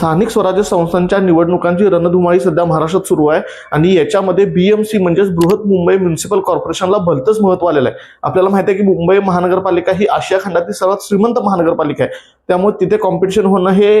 स्थानिक स्वराज्य संस्थांच्या निवडणुकांची रणधुमाळी सध्या महाराष्ट्रात सुरू आहे. आणि याच्यामध्ये बीएमसी म्हणजेच बृहत मुंबई म्युन्सिपल कॉर्पोरेशनला भलतंच महत्त्व आलेलं आहे. आपल्याला माहिती आहे की मुंबई महानगरपालिका ही आशिया खंडातील सर्वात श्रीमंत महानगरपालिका आहे. त्यामुळे तिथे कॉम्पिटिशन होणं हे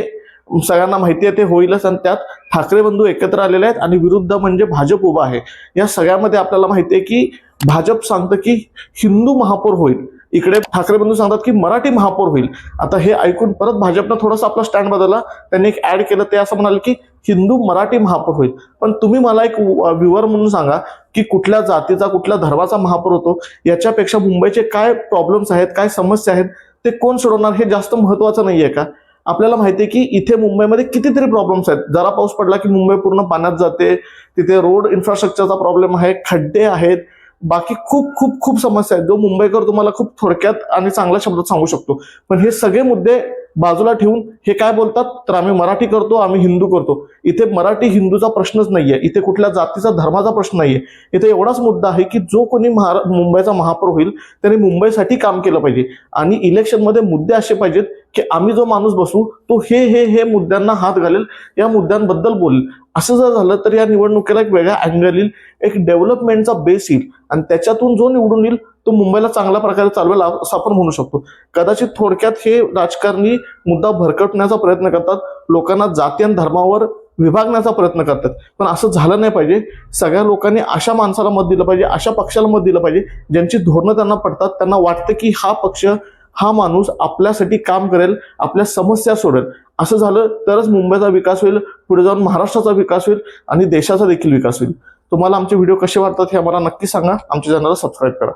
सगळ्यांना माहिती आहे ते होईलच. आणि त्यात ठाकरे बंधू एकत्र आलेले आहेत आणि विरुद्ध म्हणजे भाजप उभा आहे. या सगळ्यामध्ये आपल्याला माहिती आहे की भाजप सांगतं की हिंदू महापौर होईल. इकडे ठाकरे बंधू सांगतात की मराठी महापौर होईल. आता हे ऐकून परत भाजपनं थोडासा आपला स्टँड बदलला. त्यांनी एक ऍड केलं. ते असं म्हणाले की हिंदू मराठी महापौर होईल. पण तुम्ही मला एक व्ह्युअर म्हणून सांगा की कुठल्या जातीचा कुठल्या धर्माचा महापौर होतो? याच्यापेक्षा मुंबईचे काय प्रॉब्लेम्स आहेत? काय समस्या आहेत? ते कोण सोडवणार? हे जास्त महत्वाचं नाहीये का? आपल्याला माहिती आहे की इथे मुंबईमध्ये कितीतरी प्रॉब्लेम्स आहेत. जरा पाऊस पडला की मुंबई पूर्ण पाण्यात जाते. तिथे रोड इन्फ्रास्ट्रक्चरचा प्रॉब्लेम आहे. खड्डे आहेत. बाकी खूप खूप खूप समस्या आहेत. जो मुंबईकर तुम्हाला खूप थोडक्यात आणि चांगल्या शब्दात सांगू शकतो. पण हे सगळे मुद्दे बाजूला ठेवून हे काय बोलतात? तर आम्ही मराठी करतो आम्ही हिंदू करतो. इथे मराठी हिंदूचा प्रश्नच नाहीये. इथे कुठल्या जातीचा धर्माचा प्रश्न नाहीये. इथे एवढाच मुद्दा आहे की जो कोणी महारा मुंबईचा महापौर होईल त्याने मुंबईसाठी काम केलं पाहिजे. आणि इलेक्शनमध्ये मुद्दे असे पाहिजेत की आम्ही जो माणूस बसू तो हे हे हे मुद्द्यांना हात घालेल या मुद्द्यांबद्दल बोलेल. असं जर झालं तर या निवडणुकीला एक वेगळा अँगल येईल एक डेव्हलपमेंटचा बेस येईल. आणि त्याच्यातून जो निवडून येईल तो मुंबईला चांगल्या प्रकारे चालवेल असं आपण म्हणू शकतो. कदाचित थोडक्यात हे राजकारणी मुद्दा भरकटण्याचा प्रयत्न करतात लोकांना जाती आणि धर्मावर विभागण्याचा प्रयत्न करतात. पण असं झालं नाही पाहिजे. सगळ्या लोकांनी अशा माणसाला मत दिलं पाहिजे अशा पक्षाला मत दिलं पाहिजे ज्यांची धोरणं त्यांना पडतात त्यांना वाटतं की हा पक्ष हा माणूस आपल्यासाठी काम करेल आपल्या समस्या सोडेल. असं झालं तरच मुंबईचा विकास होईल पुढे जाऊन महाराष्ट्राचा विकास होईल आणि देशाचा देखील विकास होईल. तुम्हाला आमचे व्हिडिओ कसे वाटतात हे आम्हाला नक्की सांगा. आमच्या चॅनलला सबस्क्राईब करा.